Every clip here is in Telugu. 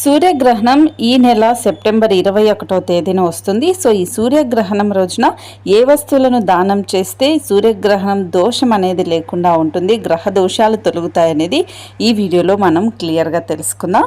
సూర్యగ్రహణం ఈ నెల సెప్టెంబర్ ఇరవై ఒకటో తేదీన వస్తుంది. సో ఈ సూర్యగ్రహణం రోజున ఏ వస్తువులను దానం చేస్తే సూర్యగ్రహణం దోషం అనేది లేకుండా ఉంటుంది గ్రహ దోషాలు తొలగుతాయనేది ఈ వీడియోలో మనం క్లియర్గా తెలుసుకుందాం.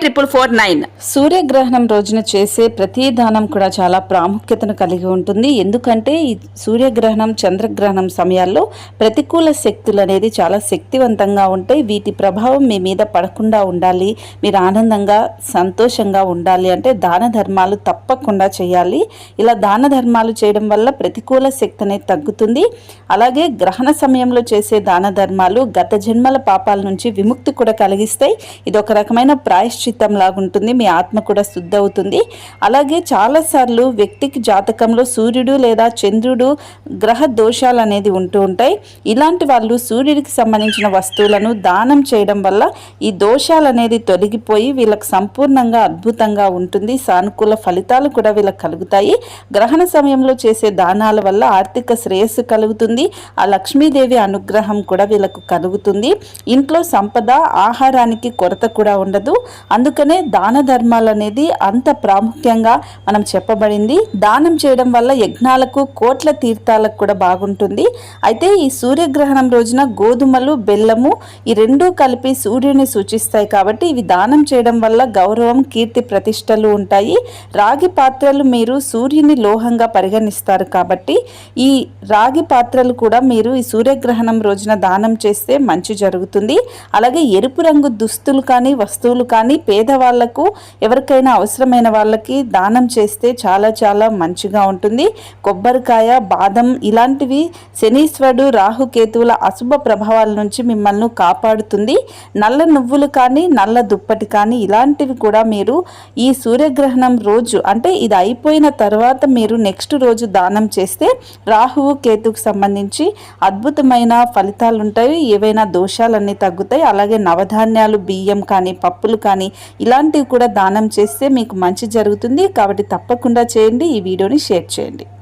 triple four nine సూర్యగ్రహణం రోజున చేసే ప్రతి దానం కూడా చాలా ప్రాముఖ్యతను కలిగి ఉంటుంది. ఎందుకంటే ఈ సూర్యగ్రహణం చంద్రగ్రహణం సమయాల్లో ప్రతికూల శక్తులు అనేది చాలా శక్తివంతంగా ఉంటాయి. వీటి ప్రభావం మీ మీద పడకుండా ఉండాలి. మీరు ఆనందంగా సంతోషంగా ఉండాలి అంటే దాన ధర్మాలు తప్పకుండా చేయాలి. ఇలా దాన ధర్మాలు చేయడం వల్ల ప్రతికూల శక్తి అనేది తగ్గుతుంది. అలాగే గ్రహణ సమయంలో చేసే దాన ధర్మాలు గత జన్మల పాపాల నుంచి విముక్తి కూడా కలిగిస్తాయి. ఇది ఒక రకమైన ప్రాయశ్చిత్తం లాగుంటుంది మీ ఆత్మ కూడా శుద్ధ అవుతుంది అలాగే చాలాసార్లు వ్యక్తికి జాతకంలో సూర్యుడు లేదా చంద్రుడు గ్రహ దోషాలు అనేది ఉంటూ ఉంటాయి. ఇలాంటి వాళ్ళు సూర్యుడికి సంబంధించిన వస్తువులను దానం చేయడం వల్ల ఈ దోషాలు అనేది తొలగిపోయి వీళ్ళకి సంపూర్ణంగా అద్భుతంగా ఉంటుంది. సానుకూల ఫలితాలు కూడా వీళ్ళకి కలుగుతాయి. గ్రహణ సమయంలో చేసే దానాల వల్ల ఆర్థిక శ్రేయస్సు కలుగుతుంది. ఆ లక్ష్మీదేవి అనుగ్రహం కూడా వీళ్ళకు కలుగుతుంది. ఇంట్లో సంపద ఆహారానికి కొరత కూడా ఉండదు. అందుకనే దాన ధర్మాలు అనేది అంత ప్రాముఖ్యంగా మనం చెప్పబడింది. దానం చేయడం వల్ల యజ్ఞాలకు కోట్ల తీర్థాలకు కూడా బాగుంటుంది. అయితే ఈ సూర్యగ్రహణం రోజున గోధుమలు బెల్లము ఈ రెండూ కలిపి సూర్యుని సూచిస్తాయి కాబట్టి ఇవి దానం చేయడం వల్ల గౌరవం కీర్తి ప్రతిష్టలు ఉంటాయి. రాగి పాత్రలు మీరు సూర్యుని లోహంగా పరిగణిస్తారు కాబట్టి ఈ రాగి పాత్రలు కూడా మీరు ఈ సూర్యగ్రహణం రోజున దానం చేస్తే మంచి జరుగుతుంది. అలాగే ఎరుపు రంగు దుస్తులు కానీ వస్తువులు కానీ పేదవాళ్ళకు ఎవరికైనా అవసరమైన వాళ్ళకి దానం చేస్తే చాలా చాలా మంచిగా ఉంటుంది. కొబ్బరికాయ బాదం ఇలాంటివి శనీశ్వరుడు రాహుకేతువుల అశుభ ప్రభావాల నుంచి మిమ్మల్ని కాపాడుతుంది. నల్ల నువ్వులు కానీ నల్ల దుప్పటి కానీ ఇలాంటివి కూడా మీరు ఈ సూర్యగ్రహణం రోజు అంటే ఇది అయిపోయిన తర్వాత మీరు నెక్స్ట్ రోజు దానం చేస్తే రాహువు కేతుకు సంబంధించి అద్భుతమైన ఫలితాలు ఉంటాయి ఏవైనా దోషాలన్నీ తగ్గుతాయి. అలాగే నవధాన్యాలు బియ్యం కానీ పప్పులు కానీ ఇలాంటివి కూడా దానం చేస్తే మీకు మంచి జరుగుతుంది కాబట్టి తప్పకుండా చేయండి. ఈ వీడియోని షేర్ చేయండి.